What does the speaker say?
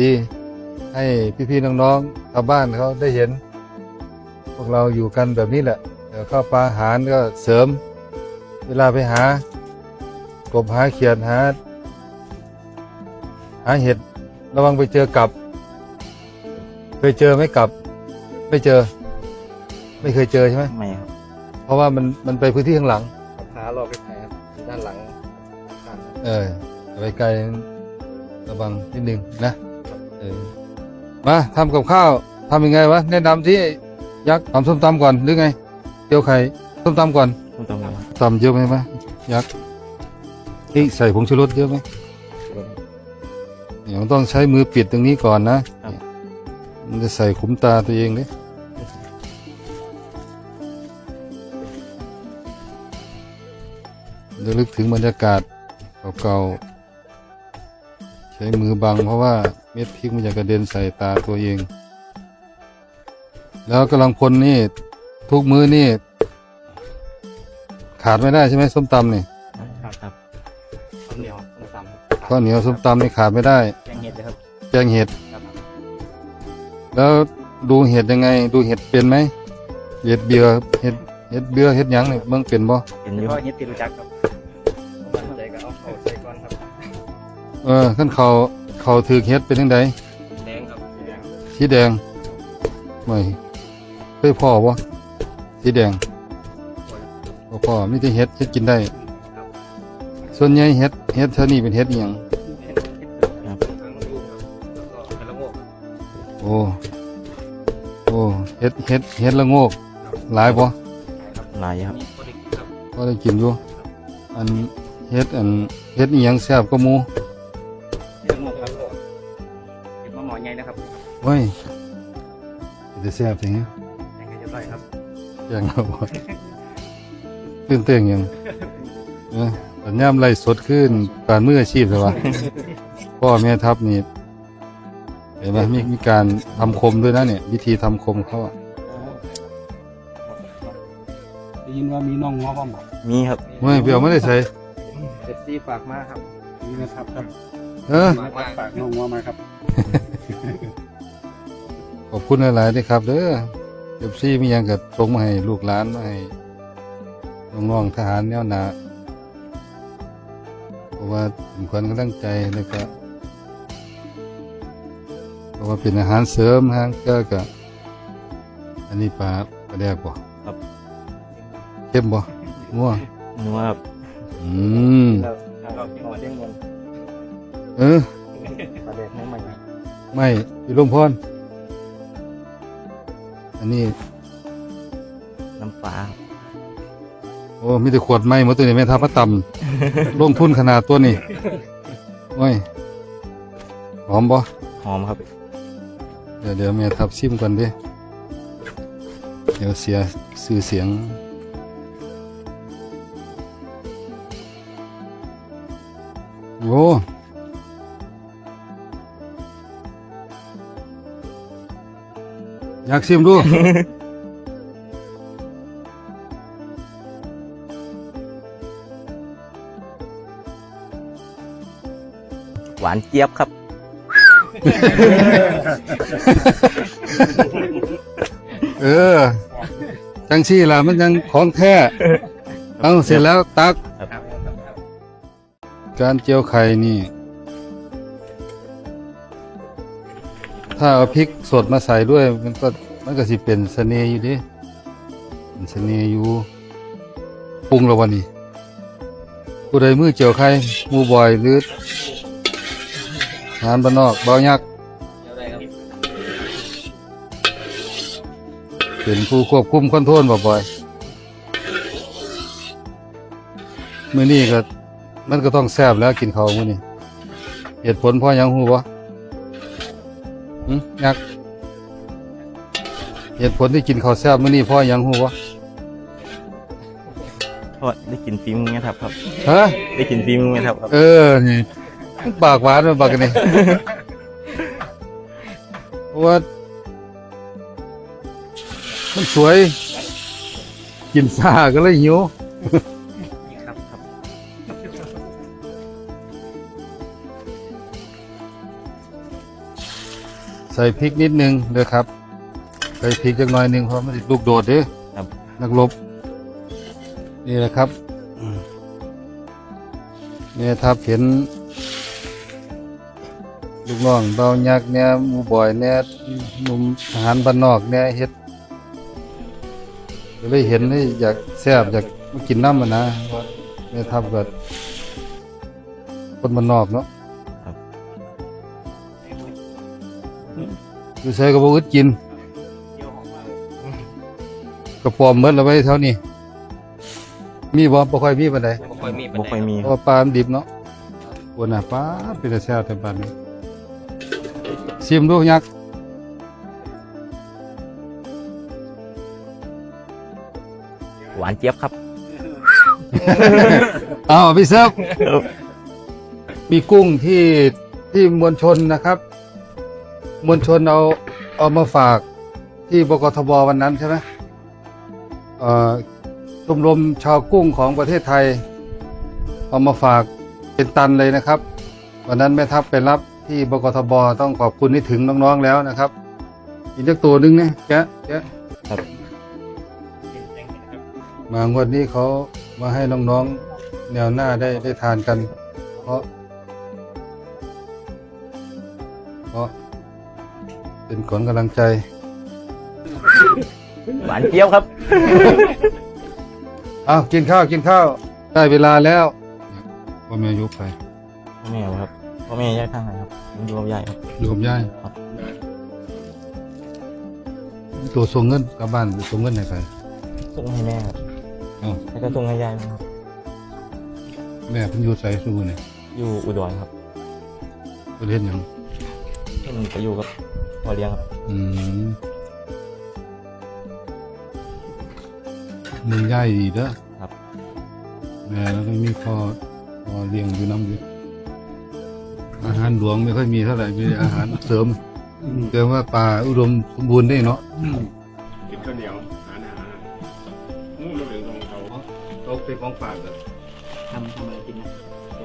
ดี ให้พี่ๆน้องๆชาวบ้านเขาได้เห็น พวกเราอยู่กันแบบนี้แหละเดี๋ยวข้าวปลาอาหารก็เสริม เวลาไปหากบหาเขียดหา หาเห็ดระวังไปเจอกับ เคยเจอไหมกับ ไม่เจอ ไม่เคยเจอใช่ไหมไม่ครับเพราะว่ามันมันไปพื้นที่ข้างหลัง พารอบไปไหนครับด้านหลังข้างครับเอออย่าไปไกลระวังนิดนึงนะ เออมาทำกับข้าวทำยังไงวะแนะนำที่ยักษ์ทำส้มตำก่อนหรือไงเจียวไข่ส้มตำก่อนต้องตรงนี้ครับตำเยอะไหมไหมยักษ์นี่ใส่ผงชูรสเยอะไหมเดี๋ยวต้องใช้มือปิดตรงนี้ก่อนนะมันจะใส่ขุมตาตัวเองดิระลึกถึงบรรยากาศเก่าๆใช้มือบังเพราะว่า เม็ดพริกมันจะกระเด็นใส่ตาตัวเอง แล้วกำลังพลนี่ ทุกมื้อนี่ ขาดไม่ได้ใช่ไหมส้มตำนี่ครับครับข้าวเหนียวส้มตำครับข้าวเหนียวส้มตำนี่ขาดไม่ได้แกงเห็ดนะครับแกงเห็ดครับแล้วดูเห็ดยังไง ดูเห็ดเป็นไหมเห็ดเบียร์เห็ดเห็ดเบียร์เห็ดหยังเนี่ยเมืองเป็นบ่เห็นเฉอยู่พาะเห็ดที่รู้จักครับมั่นใจก็เอาเข้าใส่ก่อนครับ เออขั้นเขา เขาถือเห็ดเป็นยังไงแดงครับสีแดงสีแดงไม่เคยพ่อบ่สีแดงบ่พ่อมีแต่เห็ดเห็ดกินได้ครับส่วนใหญ่เห็ดเห็ดเท่านี้เป็นเห็ดอิหยังเห็ดเห็ดเผือกครับทางลูกครับแล้วก็เป็นละโงกครับโอ้โอ้เห็ดเห็ดเห็ดละโงกหลายบ่ครับหลายครับมีโปรตีนครับก็ได้กินอยู่อันเห็ดอันเห็ดอิหยังแซ่บก็มู นะครับเฮ้ยจะแซ่บจริงแดงให้เรียบร้อยครับยังเอาบ่ตื่นเต้นยังเออปัญญามไล่สดขึ้นการมืออาชีพเลยวะพ่อแม่ทัพนี่เห็นไหมมีมีการทำคมด้วยนะเนี่ยวิธีทำคมเขาอะได้ยินว่ามีน้องง้อบ้างบอกมีครับไม่เปรียวไม่ได้ใส่เห็ดซีฝากมาครับมีนะครับครับ เออฝากมาฝากน้องง้อมาครับขอบ คุณหลายๆด้วยครับ เด้อเอฟซีมีหยังกับส่งมาให้ลูกหลานมาให้น้องๆทหารแนวหนาเพราะว่าเป็นความกำลังใจแล้วก็เพราะว่าเป็นอาหารเสริมฮะก็ก็อันนี้ปลาปลาแดกบ่ครับเข้มบ่มั่วนึกว่าครับอืมแล้วเราเชียงวันเชียงวันเออปลาแดกไม่ใหม่ครับไม่พี่ลมพร อันนี้ น้ำปลาครับโอ้ มีแต่ขวดไม้หมาตัวนี้แม่ทัพพระต่ำ ลงทุนขนาดตัวนี้โอ้ยหอมบ่หอมครับ เดี๋ยวเดี๋ยวแม่ทัพชิมก่อนเดิเดี๋ยวเสียสื่อเสียง โอ้ อยากชิมดู หวานเจี๊ยบครับ เออ จังชี่ล่ะมันยังของแท้เอาเสร็จแล้วตักครับครับครับการเจียวไข่นี่ ถ้าเอาพริกสดมาใส่ด้วย มันก็มันก็สิเป็นเสน่ห์อยู่ดิเป็นเสน่ห์อยู่ปรุงแล้ววันนี้ผู้ใดมือเจียวไข่หมูบอยหรืองานบ้านนอกเบายักษ์เป็นผู้ควบคุมคอนโทรลบ่บ่อยมื้อนี้ก็มันก็ต้องแซ่บแล้วกินข้าวมื้อนี้เหตุผลพราะหยังฮู้บ่ หึยักษ์เหตุผลที่กินข้าวแซ่บมื้อนี้เพราะหยังฮู้บ่เพราะได้กินฟิล์มเงี้ยครับครับ ฮะ ได้กินฟิล์มเงี้ยครับครับเออ นี่มันปากหวานมันปากกันนี่เพราะว่ามันสวย กินซ่าก็เลยหิว ครับครับ ใส่พริกนิดนึงเด้อครับ ใส่พริกจักหน่อยหนึงเพราะมันสิลูกโดดเด้อครับ นักรบนี่แหละครับอืมเนี่ยถ้าเห็นลูกน้องเบายักษ์เนี่ยหมูบ่อยเนี่ยหนุ่มทหารบ้านนอกเนี่ยเฮ็ดก็เลยเห็นเลยอยากแซ่บอยากมากินน้ำมันนะว่าแม่ทัพก็คนบ้านนอกเนาะ อยู่ใส่ก็บ่อึดกินกระปอมเมดแล้วไว้เท่านี้ มีบ่บ่ค่อยมีปานใดบ่ค่อยมีปานบ่ใดค่อยมีเพราะว่าปลามันดิบเนาะปวดน่ะปลาเป็นแต่แซ่บแต่ปานนี้ชิมดูยักษ์หวานเจี๊ยบครับเอาพี่เซิร์ฟมีกุ้งที่ที่มวลชนนะครับ มวลชนเอาเอามาฝากที่บกทบวันนั้นใช่ไหมเอ่อชมรมชาวกุ้งของประเทศไทย เอามาฝากเป็นตันเลยนะครับ วันนั้นแม่ทัพไปรับที่บกทบต้องขอบคุณที่ถึงน้องๆแล้วนะครับอีกจักตัวหนึงเนี่ยแกะแกะครับมางวดนี้เขามาให้น้องๆแนวหน้าได้ได้ทานกัน เพราะเพราะ เป็นขนกำลังใจ หวานเจี๊ยบครับ อ้าวกินข้าวกินข้าว ได้เวลาแล้วพ่อแม่ยุบไปพ่อแม่ครับพ่อแม่ย้ายทางไหนครับผมอยู่กับยายครับ อยู่กับยายครับ ตัวส่งเงินกลับบ้านส่งเงินให้ใครส่งให้แม่ครับอ้าวแล้วก็ส่งให้ยายครับ แม่เพิ่นอยู่ใส่สู้นี่อยู่อุดรครับประเทศหยังเพิ่นไปอยู่กับ พ่อเลี้ยงครับอืมมึงย่ายดีเด้อครับแม่แล้วก็มีพอพอเลี้ยงอยู่น้ำอยู่อาหารหลวงไม่ค่อยมีเท่าไหร่มีอาหารเสริมเกิดว่าป่าอุดมสมบูรณ์ได้เนาะกินข้าวเหนียวหาอาหารงูเหลืองตรงเขาตกเป็นของฝากเลยทำทำอะไรกินนะโอ้